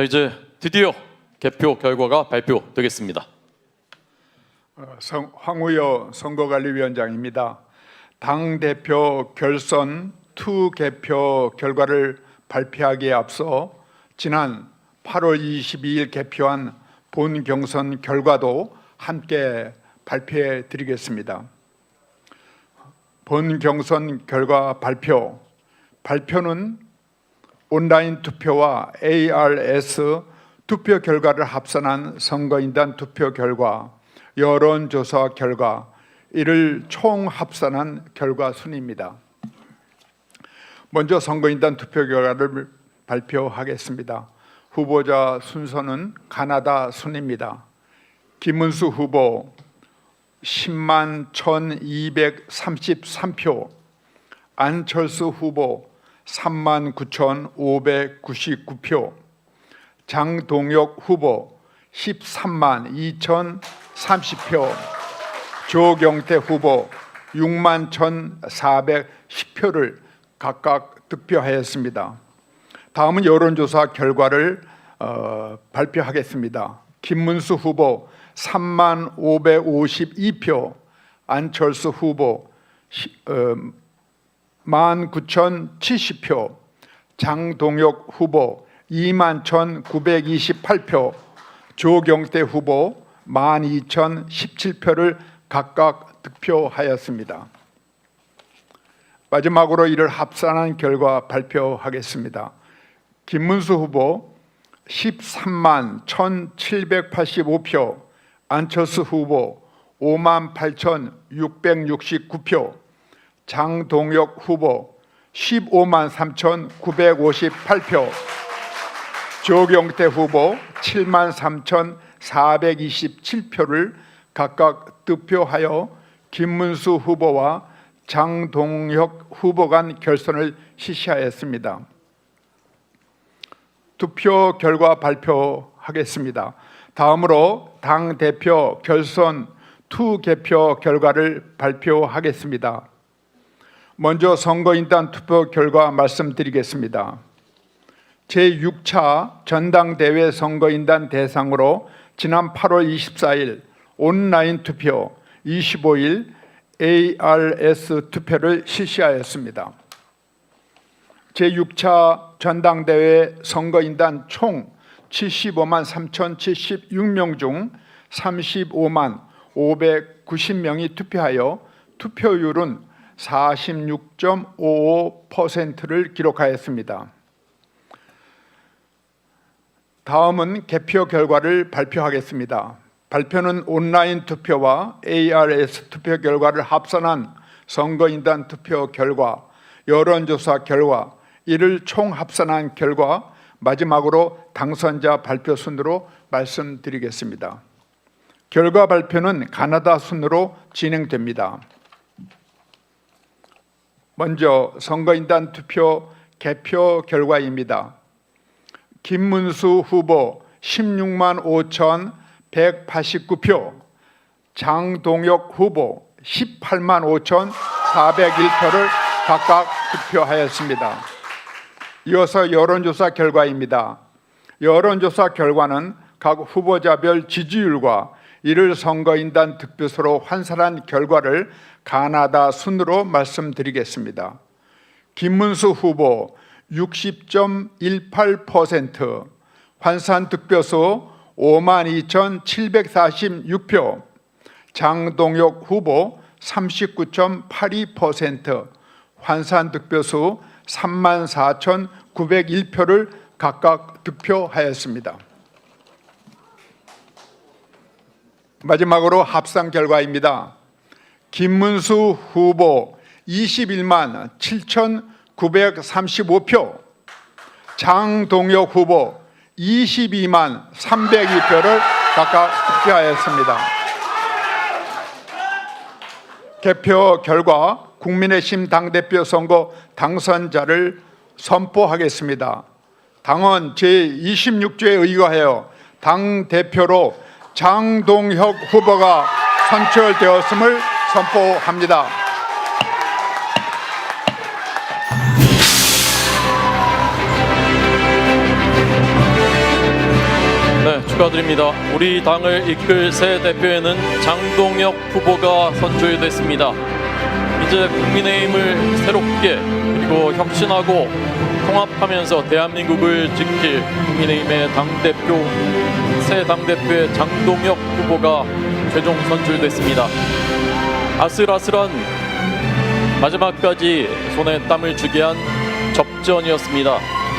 자 이제 드디어 개표 결과가 발표되겠습니다. 어, 성- 황우여 선거관리위원장입니다. 당 대표 결선 투 개표 결과를 발표하기에 앞서 지난 8월 22일 개표한 본 경선 결과도 함께 발표해 드리겠습니다. 본 경선 결과 발표. 발표는 온라인 투표와 ARS 투표 결과를 합산한 선거인단 투표 결과, 여론조사 결과 이를 총 합산한 결과 순입니다. 먼저 선거인단 투표 결과를 발표하겠습니다. 후보자 순서는 가나다 순입니다. 김문수 후보 10만 1,233표, 안철수 후보 3만 9,599표, 장동혁 후보 13만 2,030표, 조경태 후보 6만 1,410표를 각각 득표하였습니다. 다음은 여론조사 결과를 어, 발표하겠습니다. 김문수 후보 3만 552표, 안철수 후보 어, 19,070표, 장동혁 후보 21,928표, 조경태 후보 12,017표를 각각 득표하였습니다. 마지막으로 이를 합산한 결과 발표하겠습니다. 김문수 후보 13만 1,785표, 안철수 후보 5만 8,669표, 장동혁 후보 15만 3,958표, 조경태 후보 7만 3,427표를 각각 득표하여 김문수 후보와 장동혁 후보 간 결선을 실시하였습니다. 투표 결과 발표하겠습니다. 다음으로 당 대표 결선 투 개표 결과를 발표하겠습니다. 먼저 선거인단 투표 결과 말씀드리겠습니다. 제6차 전당대회 선거인단 대상으로 지난 8월 24일 온라인 투표, 25일 ARS 투표를 실시하였습니다. 제6차 전당대회 선거인단 총 75만 3,076명 중 35만 590명이 투표하여 투표율은 46.55%를 기록하였습니다. 다음은 개표 결과를 발표하겠습니다. 발표는 온라인 투표와 ARS 투표 결과를 합산한 선거인단 투표 결과, 여론조사 결과, 이를 총 합산한 결과 마지막으로 당선자 발표 순으로 말씀드리겠습니다. 결과 발표는 가나다 순으로 진행됩니다. 먼저 선거인단 투표 개표 결과입니다. 김문수 후보 16만 5,189표, 장동혁 후보 18만 5,401표를 각각 득표하였습니다. 이어서 여론조사 결과입니다. 여론조사 결과는 각 후보자별 지지율과 이를 선거인단 득표수로 환산한 결과를 가나다 순으로 말씀드리겠습니다. 김문수 후보 60.18%, 환산 득표수 52,746표, 장동혁 후보 39.82%, 환산 득표수 34,901표를 각각 득표하였습니다. 마지막으로 합산 결과입니다. 김문수 후보 21만 7,935표, 장동혁 후보 22만 302표를 각각 득표하였습니다. 개표 결과 국민의힘 당대표 선거 당선자를 선포하겠습니다. 당원 제26조에 의거하여 당대표로 장동혁 후보가 선출되었음을 선포합니다. 축하드립니다. 우리 당을 이끌 새 대표에는 장동혁 후보가 선출됐습니다. 이제 국민의힘을 새롭게 그리고 혁신하고 통합하면서 대한민국을 지킬 국민의힘의 당대표 새 당대표의 장동혁 후보가 최종 선출됐습니다. 아슬아슬한 마지막까지 손에 땀을 쥐게 한 접전이었습니다.